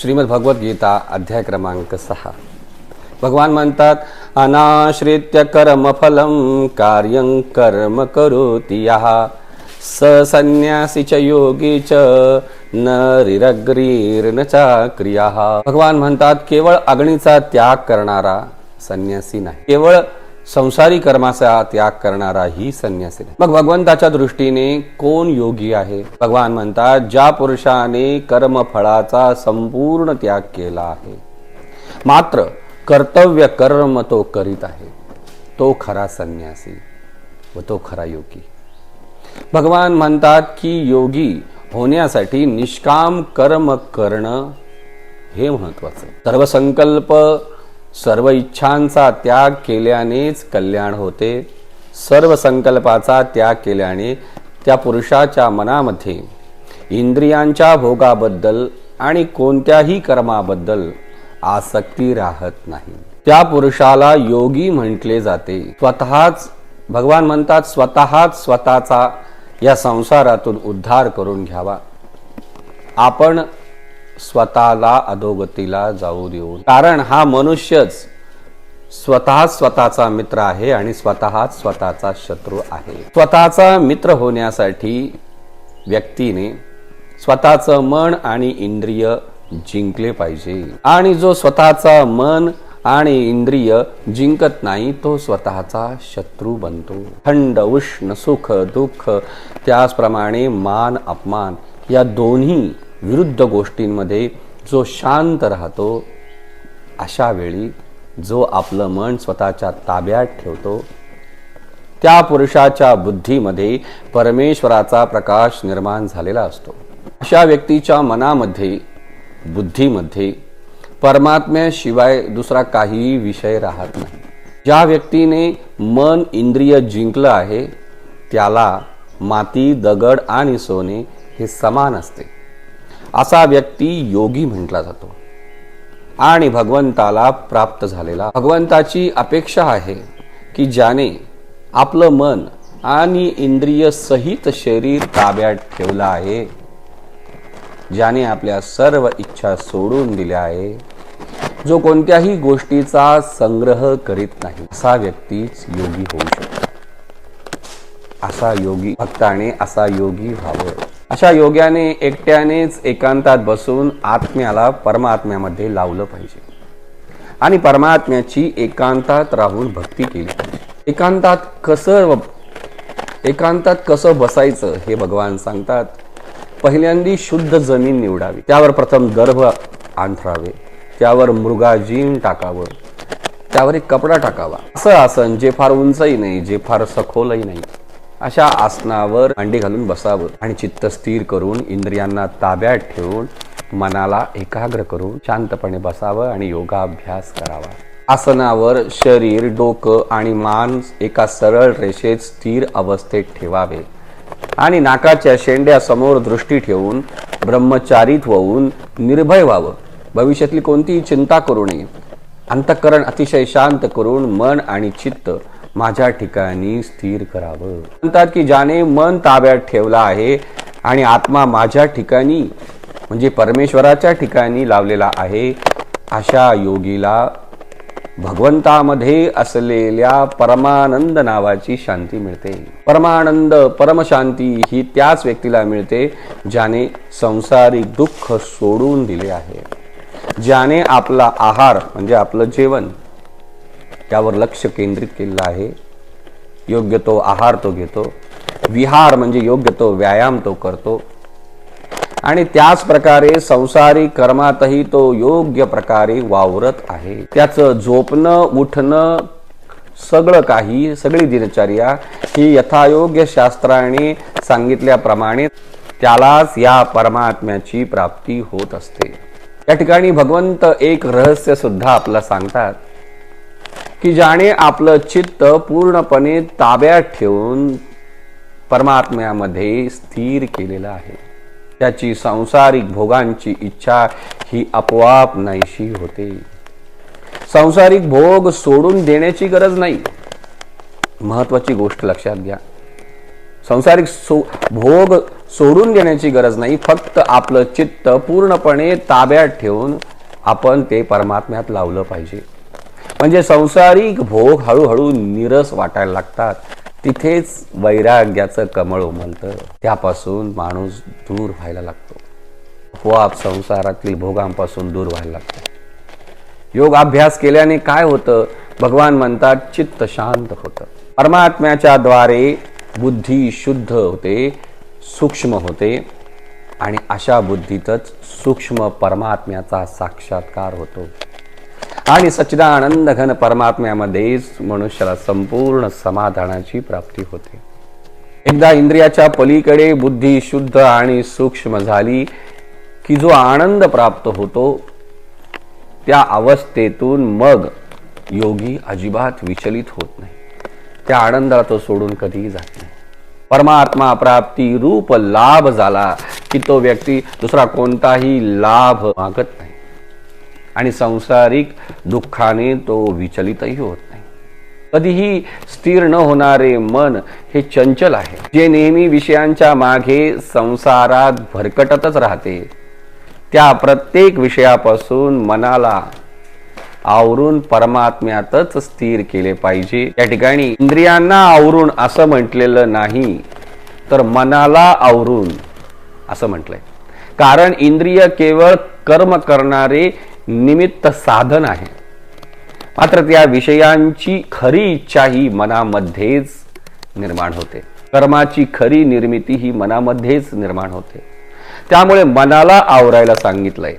श्रीमद भगवद्गीता अध्याय क्रमांक सहा. भगवान म्हणतात अनाश्रित्य कर्मफलं कार्यं कर्म करोति यः स संन्यासी च योगी च न रिरग्रीर्न चाक्रिया भगवान म्हणतात केवळ अग्नीचा त्याग करणारा संन्यासी नाही. केवळ संसारी कर्माचा त्याग करणारा ही संन्यासी मग भगवंताच्या दृष्टीने कोण योगी आहे? भगवान म्हणतात ज्या पुरुषाने कर्मफळाचा संपूर्ण त्याग केला आहे मात्र कर्तव्य कर्म तो करीत आहे तो खरा संन्यासी व तो खरा योगी. भगवान म्हणतात की योगी होण्यासाठी निष्काम कर्म करणं हे महत्वाचं सर्व संकल्प सर्व इच्छांचा त्याग केल्यानेच कल्याण होते. सर्व संकल्पाचा त्याग केल्याने त्या पुरुषाच्या मनामध्ये इंद्रियांच्या भोगाबद्दल आणि कोणत्याही कर्माबद्दल आसक्ती राहत नाही. त्या पुरुषाला योगी म्हटले जाते. स्वतःच भगवान म्हणतात स्वतःच स्वतःचा या संसारातून उद्धार करून घ्यावा. आपण स्वतःला अधोगतीला जाऊ देऊ. कारण हा मनुष्यच स्वतः स्वतःचा मित्र आहे आणि स्वतःच स्वतःचा शत्रू आहे. स्वतःचा मित्र होण्यासाठी व्यक्तीने स्वतःचं मन आणि इंद्रिय जिंकले पाहिजे. आणि जो स्वतःचा मन आणि इंद्रिय जिंकत नाही तो स्वतःचा शत्रू बनतो. थंड उष्ण सुख दुःख त्याचप्रमाणे मान अपमान या दोन्ही विरुद्ध गोष्टींमध्ये जो शांत राहतो अशा वेळी जो आपलं मन स्वतःच्या ताब्यात ठेवतो त्या पुरुषाच्या बुद्धीमध्ये परमेश्वराचा प्रकाश निर्माण झालेला असतो. अशा व्यक्तीच्या मनामध्ये बुद्धीमध्ये परमात्म्याशिवाय दुसरा काही विषय राहत नाही. ज्या व्यक्तीने मन इंद्रिय जिंकलं आहे त्याला माती दगड आणि सोने हे समान असते. असा व्यक्ती योगी म्हटला जातो. आणि भगवंताला प्राप्त झालेला भगवंताची अपेक्षा आहे की ज्याने आपलं मन आणि इंद्रिय सहित शरीर ताब्यात ठेवलं आहे ज्याने आपल्या सर्व इच्छा सोडून दिल्या आहे जो कोणत्याही गोष्टीचा संग्रह करीत नाही असा व्यक्तीच योगी होऊ शकतो. असा योगी भक्ताने असा योगी व्हावं. अशा योग्याने एकट्यानेच एकांतात बसून आत्म्याला परमात्म्यामध्ये लावलं पाहिजे. आणि परमात्म्याची एकांतात राहून भक्ती केली. पाहिजे एकांतात कसं एकांतात कसं बसायचं हे भगवान सांगतात. पहिल्यांदी शुद्ध जमीन निवडावी. त्यावर प्रथम गर्भ अंथरावे त्यावर मृगाजीन टाकावं. त्यावर एक कपडा टाकावा. असं आसन जे फार उंचही नाही जे फार सखोलही नाही. अशा आसनावर अंडी घालून बसावं आणि चित्त स्थिर करून इंद्रियांना ताब्यात ठेवून मनाला एकाग्र करून शांतपणे बसावं आणि योगाभ्यास करावा. आसनावर शरीर डोकं आणि मान एका सरळ रेषेत स्थिर अवस्थेत ठेवावे आणि नाकाच्या शेंड्या समोर दृष्टी ठेवून ब्रह्मचारीत होऊन निर्भय व्हावं. भविष्यातली कोणतीही चिंता करू नये. अंतःकरण अतिशय शांत करून मन आणि चित्त माझ्या ठिकाणी स्थिर करावं. म्हणतात की ज्याने मन ताब्यात ठेवला आहे आणि आत्मा माझ्या ठिकाणी म्हणजे परमेश्वराच्या ठिकाणी लावलेला आहे अशा योगीला भगवंतामध्ये असलेल्या परमानंद नावाची शांती मिळते. परमानंद परमशांती ही त्याच व्यक्तीला मिळते ज्याने संसारिक दुःख सोडून दिले आहे. ज्याने आपला आहार म्हणजे आपलं जेवण त्यावर लक्ष केंद्रित केलेलं आहे. योग्य तो आहार तो घेतो. विहार म्हणजे योग्य तो व्यायाम तो करतो. आणि त्याच प्रकारे संसारी कर्मातही तो योग्य प्रकारे वावरत आहे. त्याचं झोपणं उठणं सगळं काही सगळी दिनचर्या ही यथायोग्य शास्त्राने सांगितल्याप्रमाणे त्यालाच या परमात्म्याची प्राप्ती होत असते. या ठिकाणी भगवंत एक रहस्य सुद्धा आपला सांगतात. की ज्याने आपलं चित्त पूर्णपणे ताब्यात ठेवून परमात्म्यामध्ये स्थिर केलेलं आहे. त्याची सांसारिक भोगांची इच्छा ही आपोआप नाहीशी होते. सांसारिक भोग सोडून देण्याची गरज नाही. महत्वाची गोष्ट लक्षात घ्या. संसारिक सो भोग सोडून देण्याची गरज नाही फक्त आपलं चित्त पूर्णपणे ताब्यात ठेवून आपण ते परमात्म्यात लावलं पाहिजे. म्हणजे संसारिक भोग हळूहळू निरस वाटायला लागतात. तिथेच वैराग्याचं कमळ उमलतं. त्यापासून माणूस दूर व्हायला लागतो. आपोआप संसारातील भोगांपासून दूर व्हायला लागतो. योग अभ्यास केल्याने काय होतं? भगवान म्हणतात चित्त शांत होतं. परमात्म्याच्या द्वारे बुद्धी शुद्ध होते सूक्ष्म होते आणि अशा बुद्धीतच सूक्ष्म परमात्म्याचा साक्षात्कार होतो. आणि सच्चिदानंद घन परमात्म्यामध्येच मनुष्याला संपूर्ण समाधानाची प्राप्ती होते. एकदा इंद्रियाच्या पलीकडे बुद्धी शुद्ध आणि सूक्ष्म झाली की जो आनंद प्राप्त होतो त्या अवस्थेतून मग योगी अजिबात विचलित होत नाही. त्या आनंदाला तो सोडून कधीही जात नाही. परमात्मा प्राप्ती रूप लाभ झाला की तो व्यक्ती दुसरा कोणताही लाभ मागत नाही. आणि संसारिक दुःखाने तो विचलितही होत नाही. कधीही स्थिर न होणारे मन हे चंचल आहे. जे नेहमी विषयांच्या मागे संसारात भरकटतच राहते त्या प्रत्येक विषयापासून मनाला आवरून परमात्म्यातच स्थिर केले पाहिजे. या ठिकाणी इंद्रियांना आवरून असं म्हटलेलं नाही तर मनाला आवरून असं म्हटलंय. कारण इंद्रिय केवळ कर्म करणारे निमित्त साधन आहे. मात्र त्या विषयांची खरी इच्छा ही मनामध्येच निर्माण होते. कर्माची खरी निर्मिती ही मनामध्येच निर्माण होते. त्यामुळे मनाला आवरायला सांगितलंय.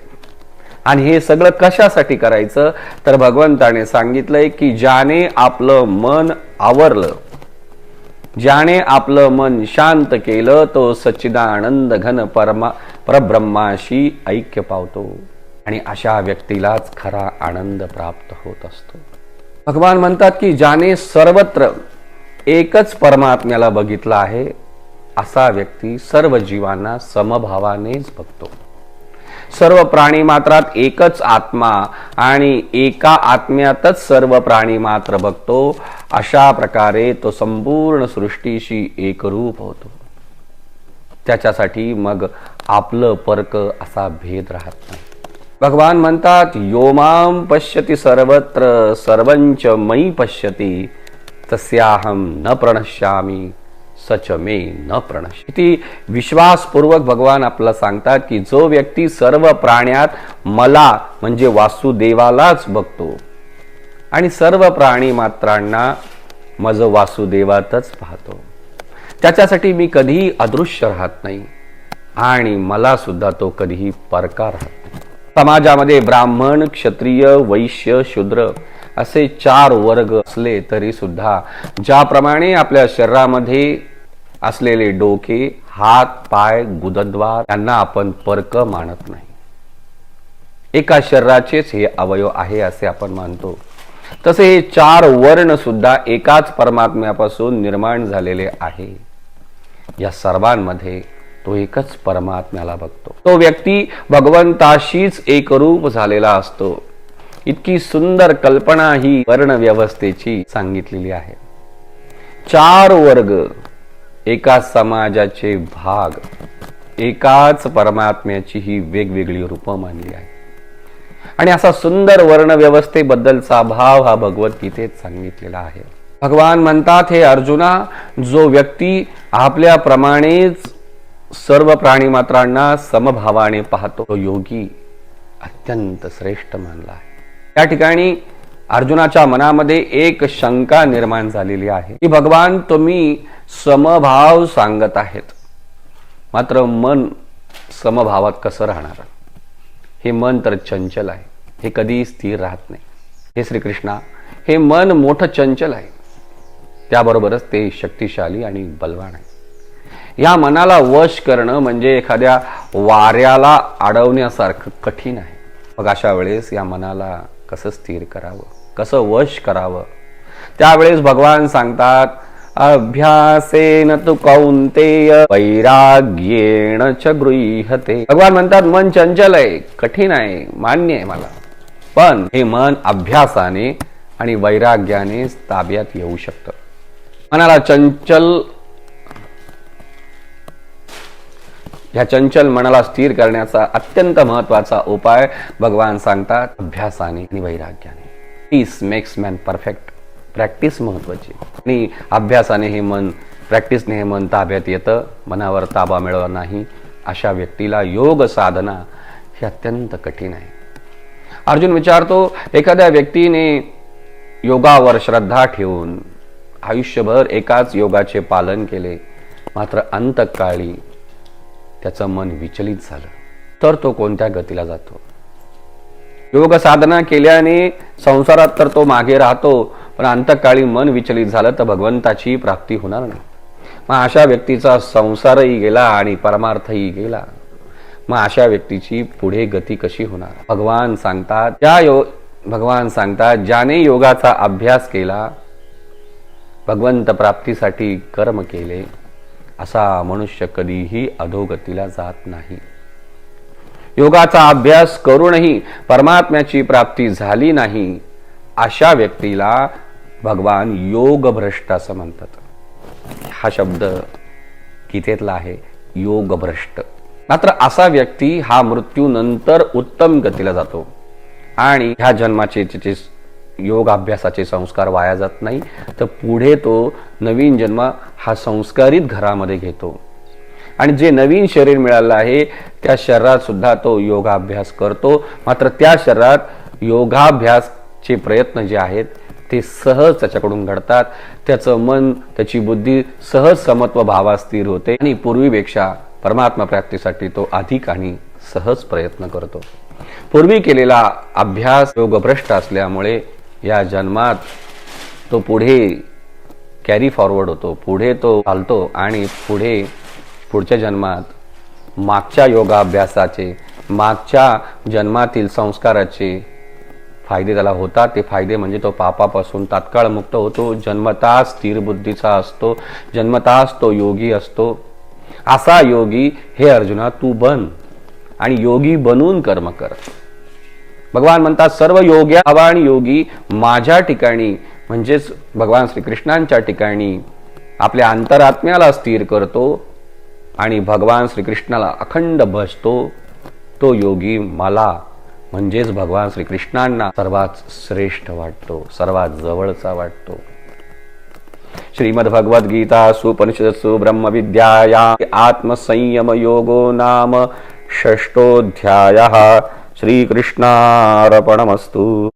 आणि हे सगळं कशासाठी करायचं? तर भगवंताने सांगितलंय की ज्याने आपलं मन आवरलं ज्याने आपलं मन शांत केलं तो सच्चिदानंद घन परमा परब्रह्माशी ऐक्य पावतो. आणि अशा व्यक्तीलाच खरा आनंद प्राप्त होत असतो. भगवान म्हणतात की ज्याने सर्वत्र एकच परमात्म्याला बघितलं आहे असा व्यक्ती सर्व जीवांना समभावानेच बघतो. सर्व प्राणी मात्रात एकच आत्मा आणि एका आत्म्यातच सर्व प्राणी मात्र बघतो अशा प्रकारे तो संपूर्ण सृष्टीशी एकरूप होतो. त्याच्यासाठी मग आपलं परक असा भेद राहत नाही. भगवान म्हणतात योमाम पश्यती सर्वत्र सर्वंच मयी पश्यती तस्याहम न प्रणश्यामी सच मे न प्रणश किती विश्वासपूर्वक भगवान आपला सांगतात की जो व्यक्ती सर्व प्राण्यात मला म्हणजे वासुदेवालाच बघतो आणि सर्व प्राणी मात्रांना माझं वासुदेवातच पाहतो त्याच्यासाठी मी कधीही अदृश्य राहत नाही आणि मला सुद्धा तो कधीही परका राहत समाजामध्ये ब्राह्मण क्षत्रिय वैश्य शूद्र असे चार वर्ग असले तरी सुद्धा ज्याप्रमाणे आपल्या शरीरामध्ये असलेले डोके हात पाय गुदद्वार यांना आपण परक मानत नाही. एका शरीराचेच हे अवयव आहे असे आपण मानतो. तसे हे चार वर्ण सुद्धा एकाच परमात्म्यापासून निर्माण झालेले आहे. या सर्वांमध्ये तो एकच परमात्म्याला बघतो. तो व्यक्ती भगवंताशीच एकरूप झालेला असतो. इतकी सुंदर कल्पना ही वर्ण व्यवस्थेची सांगितलेली आहे. चार वर्ग एका समाजाचे भाग एकाच परमात्म्याची ही वेगवेगळी रूपं मानली आहे आणि असा सुंदर वर्णव्यवस्थेबद्दलचा भाव हा भगवद्गीतेत सांगितलेला आहे. भगवान म्हणतात हे अर्जुना जो व्यक्ती आपल्याप्रमाणेच सर्व प्राणी मात्रांना समभावाने पाहतो. तो योगी अत्यंत श्रेष्ठ मानला आहे. या ठिकाणी अर्जुनाच्या मनामध्ये एक शंका निर्माण झालेली आहे. की भगवान तुम्ही समभाव सांगत आहेत. मात्र मन समभावात कसं राहणार? हे मन तर चंचल आहे. हे कधी स्थिर राहत नाही. हे श्रीकृष्णा हे मन मोठं चंचल आहे. त्याबरोबरच ते शक्तिशाली आणि बलवान आहे. या मनाला वश करणं म्हणजे एखाद्या वाऱ्याला अडवण्यासारखं कठीण आहे. मग अशा वेळेस या मनाला कसं स्थिर करावं? कसं वश करावं? त्यावेळेस भगवान सांगतात अभ्यासेन तू कौंतेय वैराग्येण च गृहते भगवान म्हणतात मन चंचल आहे कठीण आहे मान्य आहे मला. पण हे मन अभ्यासाने आणि वैराग्याने ताब्यात येऊ शकतं. मनाला चंचल ह्या चंचल मनाला स्थिर करण्याचा अत्यंत महत्त्वाचा उपाय भगवान सांगतात अभ्यासाने आणि वैराग्याने. Peace makes man perfect practice महत्वाची आणि अभ्यासाने हे मन प्रॅक्टिसने हे मन ताब्यात येतं मनावर ताबा मिळवा नाही. अशा व्यक्तीला योग साधना ही अत्यंत कठीण आहे. अर्जुन विचारतो एखाद्या व्यक्तीने योगावर श्रद्धा ठेवून आयुष्यभर एकाच योगाचे पालन केले मात्र अंतकाळी त्याचं मन विचलित झालं. तर तो कोणत्या गतीला जातो? योग साधना केल्याने संसारात तर तो मागे राहतो पण अंतकाळी मन विचलित झालं तर भगवंताची प्राप्ती होणार नाही. मग अशा व्यक्तीचा संसारही गेला आणि परमार्थही गेला. मग अशा व्यक्तीची पुढे गती कशी होणार? भगवान सांगतात त्या यो भगवान सांगतात ज्याने योगाचा अभ्यास केला भगवंत प्राप्तीसाठी कर्म केले असा मनुष्य कधीही अधोगतीला जात नाही. योगाचा अभ्यास करूनही परमात्म्याची प्राप्ती झाली नाही अशा व्यक्तीला भगवान योगभ्रष्ट असं म्हणतात. हा शब्द गीतेतला आहे? योगभ्रष्ट. मात्र असा व्यक्ती हा मृत्यूनंतर उत्तम गतीला जातो. आणि ह्या जन्माचे त्याचे योग अभ्यासाचे संस्कार वाया जात नाही. तर पुढे तो नवीन जन्म हा संस्कारित घरामध्ये घेतो. आणि जे नवीन शरीर मिळालं आहे त्या शरीरात सुद्धा तो योगाभ्यास करतो. मात्र त्या शरीरात योगाभ्यासचे प्रयत्न जे आहेत ते सहज त्याच्याकडून घडतात. त्याचं मन त्याची बुद्धी सहज समत्व भावा स्थिर होते. आणि पूर्वीपेक्षा परमात्मा प्राप्तीसाठी तो अधिक आणि सहज प्रयत्न करतो. पूर्वी केलेला अभ्यास योगभ्रष्ट असल्यामुळे या जन्मात तो पुढे कॅरी फॉरवर्ड होतो. पुढे तो चालतो आणि पुढे पुढच्या जन्मात मागच्या योगाभ्यासाचे मागच्या जन्मातील संस्काराचे फायदे त्याला होतात. ते फायदे म्हणजे तो पापापासून तात्काळ मुक्त होतो. जन्मता स्थिर बुद्धीचा असतो. जन्मताच तो योगी असतो. असा योगी हे अर्जुना तू बन आणि योगी बनून कर्म कर. भगवान म्हणतात सर्व योग्य आणि योगी माझ्या ठिकाणी म्हणजेच भगवान श्रीकृष्णांच्या ठिकाणी आपल्या अंतरात्म्याला स्थिर करतो आणि भगवान श्रीकृष्णाला अखंड भजतो. तो योगी मला म्हणजेच भगवान श्रीकृष्णांना सर्वात श्रेष्ठ वाटतो सर्वात जवळचा वाटतो. श्रीमद्भगवद्गीता सुपनिषदसु ब्रह्मविद्याया आत्मसंयम योगो नाम षष्टोऽध्यायः శ్రీకృష్ణార్పణమస్తు.